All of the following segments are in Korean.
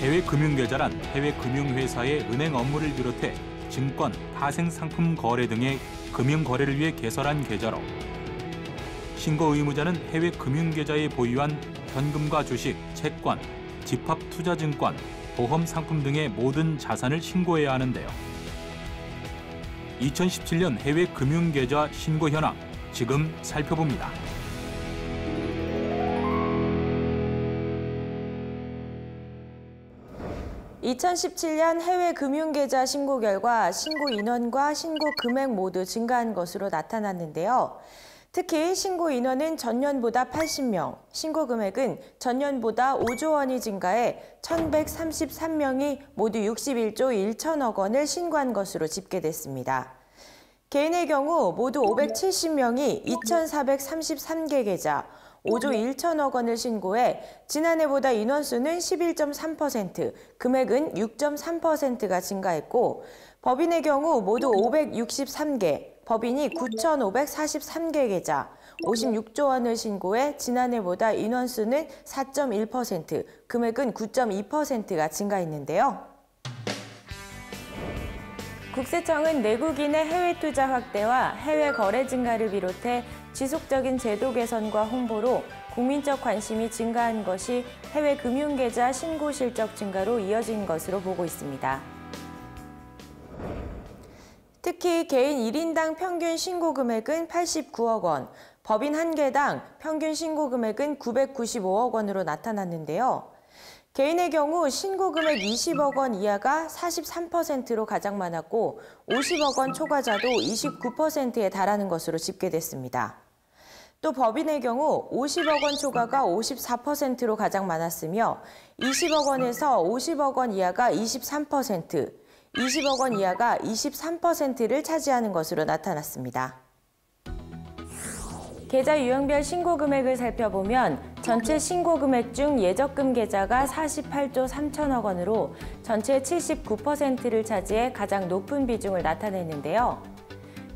해외 금융계좌란 해외 금융회사의 은행 업무를 비롯해 증권, 파생 상품 거래 등의 금융 거래를 위해 개설한 계좌로 신고 의무자는 해외 금융 계좌에 보유한 현금과 주식, 채권, 집합 투자 증권, 보험 상품 등의 모든 자산을 신고해야 하는데요. 2017년 해외 금융 계좌 신고 현황 지금 살펴봅니다. 2017년 해외 금융계좌 신고 결과 신고 인원과 신고 금액 모두 증가한 것으로 나타났는데요. 특히 신고 인원은 전년보다 80명, 신고 금액은 전년보다 5조 원이 증가해 1,133명이 모두 61조 1천억 원을 신고한 것으로 집계됐습니다. 개인의 경우 모두 570명이 2,433개 계좌, 5조 1천억 원을 신고해 지난해보다 인원수는 11.3%, 금액은 6.3%가 증가했고 법인의 경우 모두 563개, 법인이 9,543개 계좌, 56조 원을 신고해 지난해보다 인원수는 4.1%, 금액은 9.2%가 증가했는데요. 국세청은 내국인의 해외 투자 확대와 해외 거래 증가를 비롯해 지속적인 제도 개선과 홍보로 국민적 관심이 증가한 것이 해외 금융계좌 신고 실적 증가로 이어진 것으로 보고 있습니다. 특히 개인 1인당 평균 신고 금액은 89억 원, 법인 한 개당 평균 신고 금액은 995억 원으로 나타났는데요. 개인의 경우 신고 금액 20억 원 이하가 43%로 가장 많았고 50억 원 초과자도 29%에 달하는 것으로 집계됐습니다. 또 법인의 경우 50억 원 초과가 54%로 가장 많았으며 20억 원에서 50억 원 이하가 23%, 20억 원 이하가 23%를 차지하는 것으로 나타났습니다. 계좌 유형별 신고 금액을 살펴보면 전체 신고 금액 중 예적금 계좌가 48조 3천억 원으로 전체 79%를 차지해 가장 높은 비중을 나타냈는데요.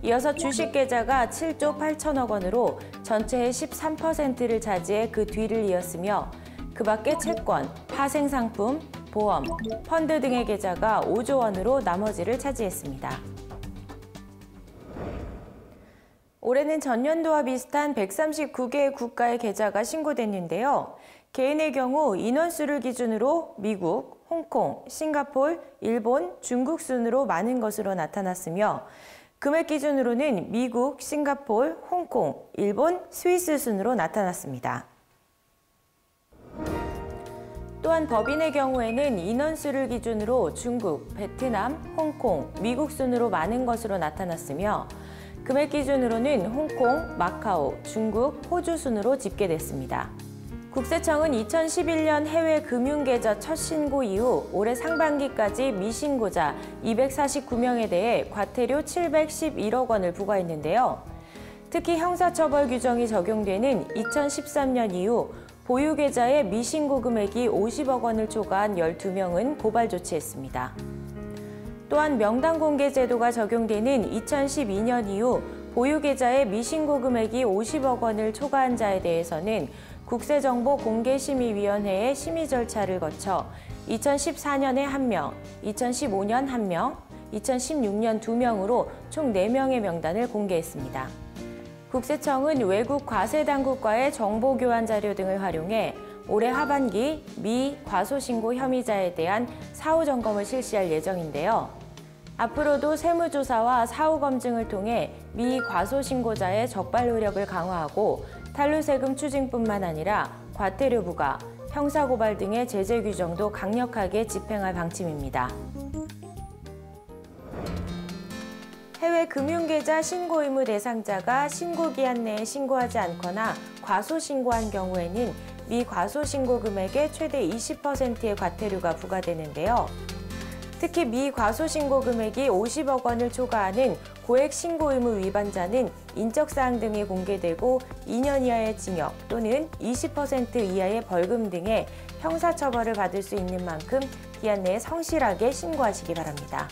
이어서 주식 계좌가 7조 8천억 원으로 전체의 13%를 차지해 그 뒤를 이었으며 그 밖에 채권, 파생상품, 보험, 펀드 등의 계좌가 5조 원으로 나머지를 차지했습니다. 올해는 전년도와 비슷한 139개의 국가의 계좌가 신고됐는데요. 개인의 경우 인원수를 기준으로 미국, 홍콩, 싱가폴, 일본, 중국 순으로 많은 것으로 나타났으며 금액 기준으로는 미국, 싱가폴, 홍콩, 일본, 스위스 순으로 나타났습니다. 또한 법인의 경우에는 인원수를 기준으로 중국, 베트남, 홍콩, 미국 순으로 많은 것으로 나타났으며 금액 기준으로는 홍콩, 마카오, 중국, 호주 순으로 집계됐습니다. 국세청은 2011년 해외 금융계좌 첫 신고 이후 올해 상반기까지 미신고자 249명에 대해 과태료 711억 원을 부과했는데요. 특히 형사처벌 규정이 적용되는 2013년 이후 보유계좌의 미신고 금액이 50억 원을 초과한 12명은 고발 조치했습니다. 또한 명단 공개 제도가 적용되는 2012년 이후 보유계좌의 미신고 금액이 50억 원을 초과한 자에 대해서는 국세정보공개심의위원회의 심의 절차를 거쳐 2014년에 1명, 2015년 1명, 2016년 2명으로 총 4명의 명단을 공개했습니다. 국세청은 외국 과세당국과의 정보교환 자료 등을 활용해 올해 하반기 미 과소신고 혐의자에 대한 사후 점검을 실시할 예정인데요. 앞으로도 세무조사와 사후 검증을 통해 미 과소신고자의 적발 노력을 강화하고 탈루세금 추징뿐만 아니라 과태료 부과, 형사고발 등의 제재 규정도 강력하게 집행할 방침입니다. 해외 금융계좌 신고 의무 대상자가 신고 기한 내에 신고하지 않거나 과소신고한 경우에는 미과소신고 금액의 최대 20%의 과태료가 부과되는데요. 특히 미과소 신고 금액이 50억 원을 초과하는 고액 신고 의무 위반자는 인적사항 등이 공개되고 2년 이하의 징역 또는 20% 이하의 벌금 등의 형사처벌을 받을 수 있는 만큼 기한 내에 성실하게 신고하시기 바랍니다.